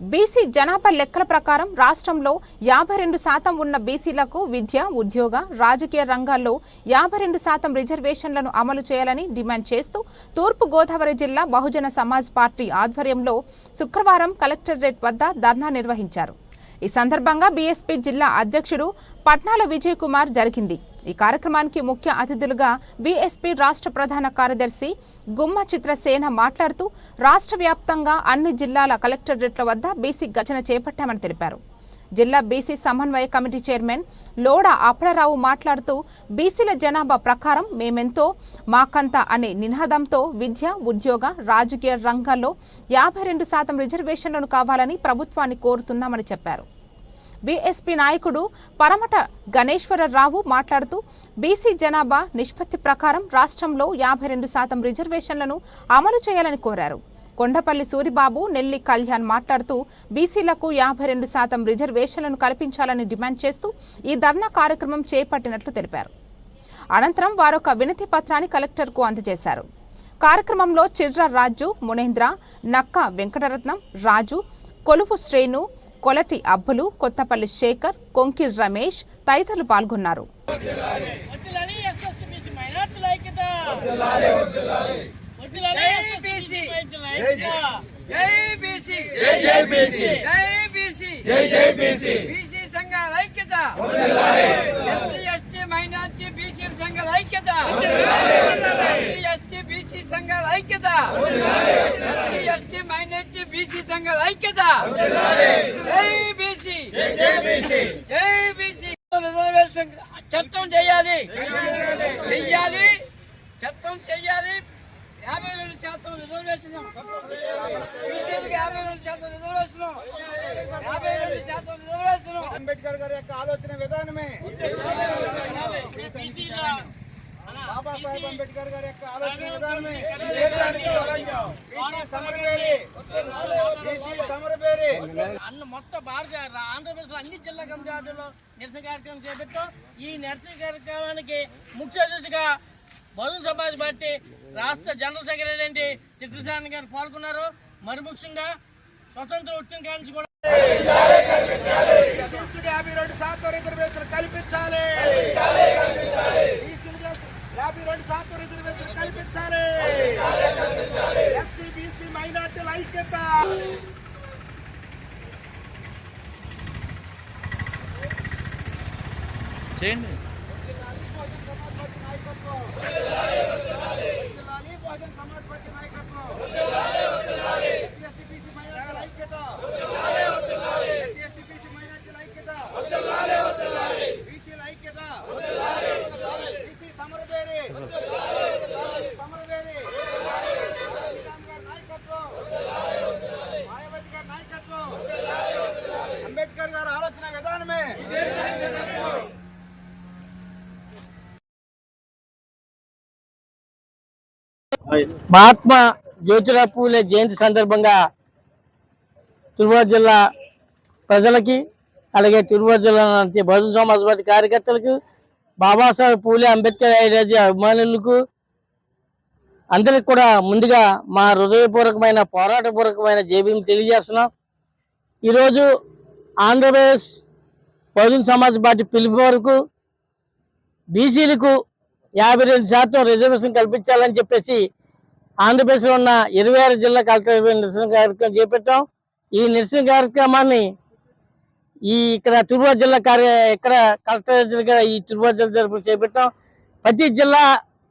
BC జనాభా లెక్కల ప్రకారం రాష్ట్రంలో యాభై రెండు శాతం ఉన్న బీసీలకు విద్య ఉద్యోగ రాజకీయ రంగాల్లో యాభై రెండు శాతం రిజర్వేషన్లను అమలు చేయాలని డిమాండ్ చేస్తూ తూర్పు గోదావరి జిల్లా బహుజన సమాజ్ పార్టీ ఆధ్వర్యంలో శుక్రవారం కలెక్టరేట్ వద్ద ధర్నా నిర్వహించారు. ఈ సందర్భంగా బీఎస్పీ జిల్లా అధ్యక్షుడు పట్నాల విజయ్ కుమార్ జరిగింది. ఈ కార్యక్రమానికి ముఖ్య అతిథులుగా బీఎస్పీ రాష్ట్ర ప్రధాన కార్యదర్శి గుమ్మ చిత్రసేన మాట్లాడుతూ రాష్ట్ర వ్యాప్తంగా అన్ని జిల్లాల కలెక్టరేట్ల వద్ద బీసీ గర్జన చేపట్టామని తెలిపారు. జిల్లా బీసీ సమన్వయ కమిటీ చైర్మన్ లోడ అప్పలరావు మాట్లాడుతూ బీసీల జనాభా ప్రకారం మేమెంతో మాకంత అనే నినాదంతో విద్య ఉద్యోగ రాజకీయ రంగాల్లో యాభై రెండు శాతం రిజర్వేషన్లను కావాలని ప్రభుత్వాన్ని కోరుతున్నామని చెప్పారు. బీఎస్పీ నాయకుడు పరమట గణేశ్వరరావు మాట్లాడుతూ బీసీ జనాభా నిష్పత్తి ప్రకారం రాష్ట్రంలో యాభై రెండు శాతం రిజర్వేషన్లను అమలు చేయాలని కోరారు. కొండపల్లి సూరిబాబు నెల్లి కళ్యాణ్ మాట్లాడుతూ బీసీలకు యాభై రెండు శాతం రిజర్వేషన్లను కల్పించాలని డిమాండ్ చేస్తూ ఈ ధర్నా కార్యక్రమం చేపట్టినట్లు తెలిపారు. అనంతరం వారొక వినతి పత్రాన్ని కలెక్టర్కు అందజేశారు. కార్యక్రమంలో చిర్ర రాజు మునేంద్ర నక్క వెంకటరత్నం రాజు కొలుపు శ్రేణు కొలటి అబ్బులు కొత్తపల్లి శేఖర్ కొంకి రమేష్ తదితరులు పాల్గొన్నారు. వద్దులాలి ఎస్ఎస్బీసీ మైనార్టీల ఐక్యత. వద్దులాలి ఎస్ఎస్బీసీ మైనార్టీల ఐక్యత. జై. బీసీ. జై జై బీసీ. జై బీసీ. జై జై బీసీ. బీసీ సంఘాల ఐక్యత. బీసీ సంఘాల ఐక్యత! జై బీసీ జై బీసీ రిజర్వేషన్ చట్టం చేయాలి! చెయ్యాలి! చట్టం చెయ్యాలి యాభై రెండు శాతం రిజర్వేషన్. బీసీలకు యాభై రెండు శాతం రిజర్వేషన్. యాభై రెండు శాతం రిజర్వేషన్. అంబేద్కర్ గారి యొక్క ఆలోచన విధానమే. బాబాసాహెబ్ అంబేద్కర్ గారి యొక్క ఆలోచన విధానమే. సమరవేరి అన్న మొత్తం భారత ఆంధ్రప్రదేశ్ అన్ని జిల్లా కమిటీలో నిరసన కార్యక్రమం చేపట్టాం. ఈ నిరసన కార్యక్రమానికి ముఖ్య అతిథిగా బహుజన సమాజ్ పార్టీ రాష్ట్ర జనరల్ సెక్రటరీ చిత్రసాని గారు పాల్గొన్నారు. మరి ముఖ్యంగా స్వతంత్ర ఉద్యమ కాంక్ష కూడా బీసీలకు యాభై రెండు శాతం రిజర్వేషన్ కల్పించాలి. యాభై రెండు శాతం రిజర్వేషన్ కల్పించాలి. ఎస్సీ బీసీ మైనార్టీల ఐక్యత. జిల్లాని బహుజన్ సమాజ్ పార్టీ నాయకత్వం ఎస్సీ ఎస్టీ బీసీ మైనార్టీల ఐక్యత ఎస్సీ ఎస్టీ బీసీ మైనార్టీల ఐక్యత బీసీల ఐక్యత బీసీ సమరవేరి సమరవేరి శ్రీరామ్ గారి నాయకత్వం మాయావతి గారి నాయకత్వం అంబేద్కర్ ఆలోచన విధానమే. మహాత్మా జ్యోతిరావు పూలే జయంతి సందర్భంగా తిరుపతి జిల్లా ప్రజలకి అలాగే తిరుపతి జిల్లా బహుజన సమాజ్ పార్టీ కార్యకర్తలకు బాబాసాహెబ్ పూలే అంబేద్కర్ ఐడియాలజీ అభిమానులకు అందరికి కూడా ముందుగా మా హృదయపూర్వకమైన పోరాటపూర్వకమైన జేబీని తెలియజేస్తున్నాం. ఈరోజు ఆంధ్రప్రదేశ్ బహుజన సమాజ్ పార్టీ పిలుపు వరకు బీసీలకు యాభై రెండు శాతం రిజర్వేషన్ కల్పించాలని చెప్పేసి ఆంధ్రప్రదేశ్లో ఉన్న ఇరవై ఆరు జిల్లా కలెక్టర్ నిరసన కార్యక్రమం చేపట్టాం. ఈ నిరసన కార్యక్రమాన్ని ఈ ఇక్కడ తిరుపతి జిల్లా కార్య ఇక్కడ కలెక్టర్ దగ్గర ఈ తిరుపతి జిల్లా తరపున చేపట్టాం. ప్రతి జిల్లా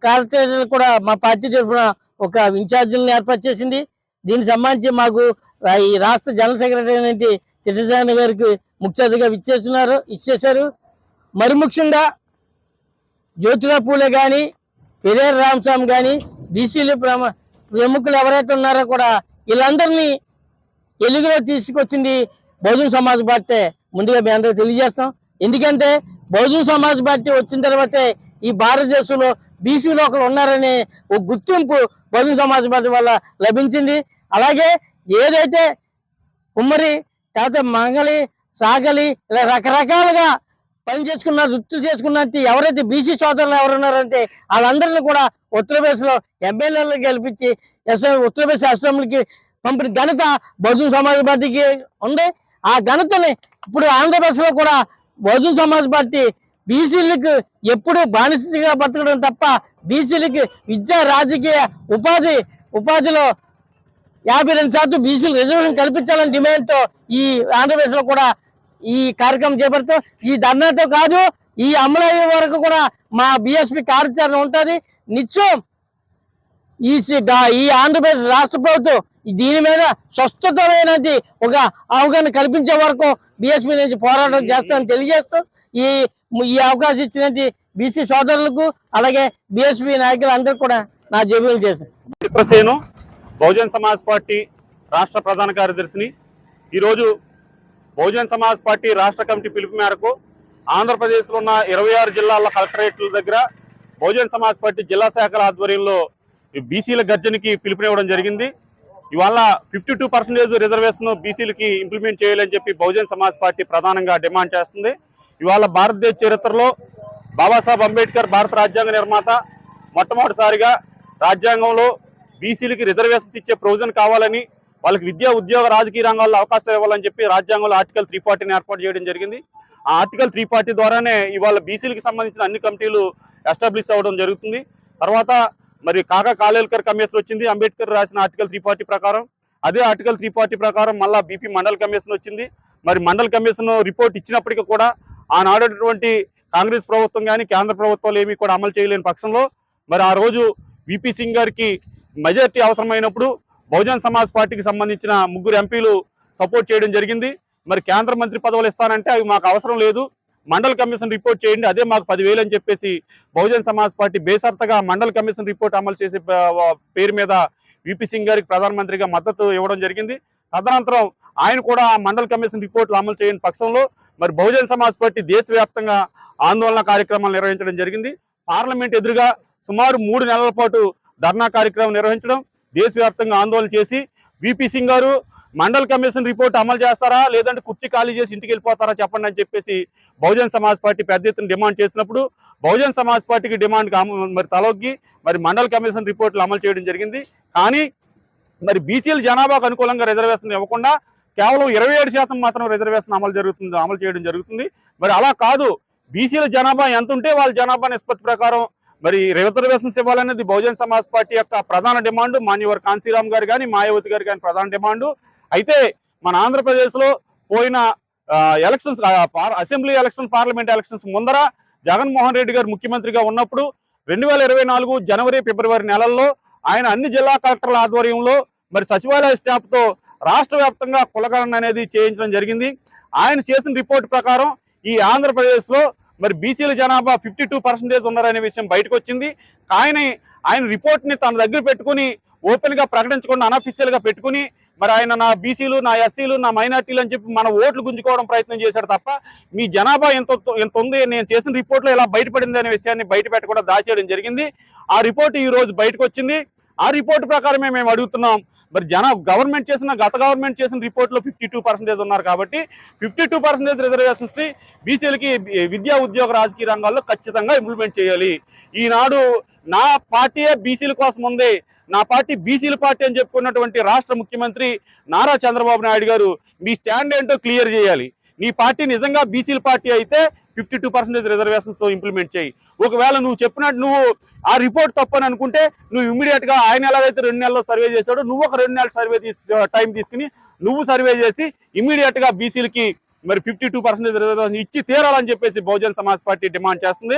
కలెక్టర్ కూడా మా పార్టీ తరపున ఒక ఇన్ఛార్జీలను ఏర్పాటు చేసింది. దీనికి సంబంధించి మాకు ఈ రాష్ట్ర జనరల్ సెక్రటరీ అనేది చిట్టసాని గారికి ముఖ్య అతిథిగా ఇచ్చేస్తున్నారు ఇచ్చేశారు. మరి ముఖ్యంగా జ్యోతిరావు పూలే కానీ పెరేర్ రామస్వామి కానీ బీసీలు ప్రమ ప్రముఖులు ఎవరైతే ఉన్నారో కూడా వీళ్ళందరినీ ఎలుగులో తీసుకొచ్చింది బహుజన సమాజ్ పార్టీ. ముందుగా మీ అందరూ తెలియజేస్తాం. ఎందుకంటే బహుజన్ సమాజ్ పార్టీ వచ్చిన తర్వాతే ఈ భారతదేశంలో బీసీలో ఒకరు ఉన్నారనే ఒక గుర్తింపు బహుజన్ సమాజ్ పార్టీ వల్ల లభించింది. అలాగే ఏదైతే కుమ్మరి తర్వాత మంగళి సాగలి ఇలా రకరకాలుగా పని చేసుకున్న వృత్తి చేసుకున్న ఎవరైతే బీసీ సోదరులు ఎవరున్నారంటే వాళ్ళందరినీ కూడా ఉత్తరప్రదేశ్లో ఎమ్మెల్యేలు గెలిపించి ఎస్ఎం ఉత్తరప్రదేశ్ అసెంబ్లీకి పంపిన ఘనత బహుజన్ సమాజ్ పార్టీకి ఉంది. ఆ ఘనతని ఇప్పుడు ఆంధ్రప్రదేశ్లో కూడా బహుజన్ సమాజ్ పార్టీ బీసీలకు ఎప్పుడు బానిసగా బతకడం తప్ప బీసీలకి విద్యా రాజకీయ ఉపాధి ఉపాధిలో యాభై రెండు శాతం బీసీలు రిజర్వేషన్ కల్పించాలని డిమాండ్తో ఈ ఆంధ్రప్రదేశ్లో కూడా ఈ కార్యక్రమం చేపడుతూ ఈ ధర్నాతో కాదు ఈ అమలయ్యే వరకు కూడా మా బీఎస్పీ కార్యాచరణ ఉంటుంది. నిత్యం ఈ ఈ ఆంధ్రప్రదేశ్ రాష్ట్ర ప్రభుత్వం దీని మీద స్వస్థతమైనది ఒక అవగాహన కల్పించే వరకు బిఎస్పీ నుంచి పోరాటం చేస్తానని తెలియజేస్తూ ఈ ఈ అవకాశం ఇచ్చినది బీసీ సోదరులకు అలాగే బిఎస్పీ నాయకులు కూడా నా జబీలు చేశాను మిత్రసేను బహుజన్ సమాజ్ పార్టీ రాష్ట్ర ప్రధాన కార్యదర్శిని. ఈరోజు బహుజన్ సమాజ్ పార్టీ రాష్ట్ర కమిటీ పిలుపు మేరకు ఆంధ్రప్రదేశ్లో ఉన్న ఇరవై ఆరు జిల్లాల కలెక్టరేట్ల దగ్గర బహుజన్ సమాజ్ పార్టీ జిల్లా శాఖల ఆధ్వర్యంలో బీసీల గర్జనకి పిలుపునివ్వడం జరిగింది. ఇవాళ ఫిఫ్టీ టూ పర్సెంటేజ్ రిజర్వేషన్ బీసీలకి ఇంప్లిమెంట్ చేయాలని చెప్పి బహుజన్ సమాజ్ పార్టీ ప్రధానంగా డిమాండ్ చేస్తుంది. ఇవాళ భారతదేశ చరిత్రలో బాబాసాహెబ్ అంబేద్కర్ భారత రాజ్యాంగ నిర్మాత మొట్టమొదటిసారిగా రాజ్యాంగంలో బీసీలకి రిజర్వేషన్స్ ఇచ్చే ప్రొవిజన్ కావాలని వాళ్ళకి విద్యా ఉద్యోగ రాజకీయ రంగాల్లో అవకాశాలు ఇవ్వాలని చెప్పి రాజ్యాంగంలో ఆర్టికల్ త్రీ ఫార్టీని ఏర్పాటు చేయడం జరిగింది. ఆ ఆర్టికల్ త్రీ ఫార్టీ ద్వారానే ఇవాళ బీసీలకి సంబంధించిన అన్ని కమిటీలు ఎస్టాబ్లిష్ అవ్వడం జరుగుతుంది. తర్వాత మరి కాగా కాలేల్కర్ కమిషన్ వచ్చింది అంబేద్కర్ రాసిన ఆర్టికల్ త్రీ ఫార్టీ ప్రకారం. అదే ఆర్టికల్ త్రీ ఫార్టీ ప్రకారం మళ్ళా బీపీ మండల్ కమిషన్ వచ్చింది. మరి మండల్ కమిషన్ రిపోర్ట్ ఇచ్చినప్పటికీ కూడా ఆనాడటువంటి కాంగ్రెస్ ప్రభుత్వం కానీ కేంద్ర ప్రభుత్వాలు ఏమీ కూడా అమలు చేయలేని పక్షంలో మరి ఆ రోజు విపి సింగ్ గారికి మెజార్టీ అవసరమైనప్పుడు బహుజన్ సమాజ్ పార్టీకి సంబంధించిన ముగ్గురు ఎంపీలు సపోర్ట్ చేయడం జరిగింది. మరి కేంద్ర మంత్రి పదవులు ఇస్తానంటే అవి మాకు అవసరం లేదు. మండల కమిషన్ రిపోర్ట్ చేయండి అదే మాకు పదివేలు అని చెప్పేసి బహుజన్ సమాజ్ పార్టీ బేసర్తగా మండల కమిషన్ రిపోర్ట్ అమలు చేసే పేరు మీద విపి సింగ్ గారికి ప్రధానమంత్రిగా మద్దతు ఇవ్వడం జరిగింది. తదనంతరం ఆయన కూడా మండల కమిషన్ రిపోర్ట్లు అమలు చేయని పక్షంలో మరి బహుజన్ సమాజ్ పార్టీ దేశవ్యాప్తంగా ఆందోళన కార్యక్రమాలు నిర్వహించడం జరిగింది. పార్లమెంట్ ఎదురుగా సుమారు మూడు నెలల పాటు ధర్నా కార్యక్రమం నిర్వహించడం దేశవ్యాప్తంగా ఆందోళన చేసి విపి సింగ్ గారు మండల్ కమిషన్ రిపోర్ట్ అమలు చేస్తారా? లేదంటే కుర్చీ ఖాళీ చేసి ఇంటికి వెళ్ళిపోతారా చెప్పండి అని చెప్పేసి బహుజన్ సమాజ్ పార్టీ పెద్ద ఎత్తున డిమాండ్ చేసినప్పుడు బహుజన్ సమాజ్ పార్టీకి డిమాండ్ మరి తలొగ్గి మరి మండల్ కమిషన్ రిపోర్ట్లు అమలు చేయడం జరిగింది. కానీ మరి బీసీల జనాభాకు అనుకూలంగా రిజర్వేషన్ ఇవ్వకుండా కేవలం ఇరవై ఏడు శాతం మాత్రం రిజర్వేషన్ అమలు జరుగుతుంది అమలు చేయడం జరుగుతుంది. మరి అలా కాదు. బీసీల జనాభా ఎంత ఉంటే వాళ్ళ జనాభా నిష్పత్తి ప్రకారం మరి రిజర్వేషన్స్ ఇవ్వాలనేది బహుజన్ సమాజ్ పార్టీ యొక్క ప్రధాన డిమాండ్ మాన్యవర్ కాంశీరామ్ గారు కానీ మాయావతి గారు కానీ ప్రధాన డిమాండ్. అయితే మన ఆంధ్రప్రదేశ్లో పోయిన elections assembly election parliament elections ముందర జగన్మోహన్ రెడ్డి గారు ముఖ్యమంత్రిగా ఉన్నప్పుడు రెండు వేల ఇరవై నాలుగు జనవరి ఫిబ్రవరి నెలల్లో ఆయన అన్ని జిల్లా కలెక్టర్ల ఆధ్వర్యంలో మరి సచివాలయ స్టాఫ్తో రాష్ట్ర వ్యాప్తంగా కులగణన అనేది చేయించడం జరిగింది. ఆయన చేసిన రిపోర్ట్ ప్రకారం ఈ ఆంధ్రప్రదేశ్లో మరి బీసీల జనాభా ఫిఫ్టీ టూ పర్సెంటేజ్ ఉన్నారనే విషయం బయటకు వచ్చింది ఆయన ఆయన రిపోర్ట్ని తన దగ్గర పెట్టుకుని ఓపెన్గా ప్రకటించకుండా అనఫిషియల్ పెట్టుకుని మరి ఆయన నా బీసీలు నా ఎస్సీలు నా మైనార్టీలు అని చెప్పి మన ఓట్లు గుంజుకోవడం ప్రయత్నం చేశాడు తప్ప మీ జనాభా ఎంత ఎంత ఉంది? నేను చేసిన రిపోర్ట్లో ఇలా బయటపడింది అనే విషయాన్ని బయట పెట్టకుండా దాచేయడం జరిగింది. ఆ రిపోర్ట్ ఈ రోజు బయటకు వచ్చింది. ఆ రిపోర్ట్ ప్రకారమే మేము అడుగుతున్నాం. మరి జన గవర్నమెంట్ చేసిన గత గవర్నమెంట్ చేసిన రిపోర్ట్లో ఫిఫ్టీ టూ పర్సెంటేజ్ ఉన్నారు కాబట్టి ఫిఫ్టీ టూ పర్సెంటేజ్ రిజర్వేషన్స్ బీసీలకి విద్యా ఉద్యోగ రాజకీయ రంగాల్లో ఖచ్చితంగా ఇంప్లిమెంట్ చేయాలి. ఈనాడు నా పార్టీయే బీసీల కోసం ఉంది. నా పార్టీ బీసీల పార్టీ అని చెప్పుకున్నటువంటి రాష్ట్ర ముఖ్యమంత్రి నారా చంద్రబాబు నాయుడు గారు మీ స్టాండ్ ఏంటో క్లియర్ చేయాలి. నీ పార్టీ నిజంగా బీసీల పార్టీ అయితే fifty two percentage reservations implement చేయి. ఒకవేళ నువ్వు చెప్పినట్టు నువ్వు ఆ రిపోర్ట్ తప్పని అనుకుంటే నువ్వు ఇమీడియట్గా ఆయన ఎలాగైతే రెండు నెలల్లో సర్వే చేశాడో నువ్వు ఒక రెండు నెలల సర్వే తీసు టైం తీసుకుని నువ్వు సర్వే చేసి ఇమీడియట్గా బీసీలకి మరి ఫిఫ్టీ టూ పర్సెంటేజ్ రిజర్వేషన్ ఇచ్చి తీరాలని చెప్పేసి బహుజన్ సమాజ్ పార్టీ డిమాండ్ చేస్తుంది.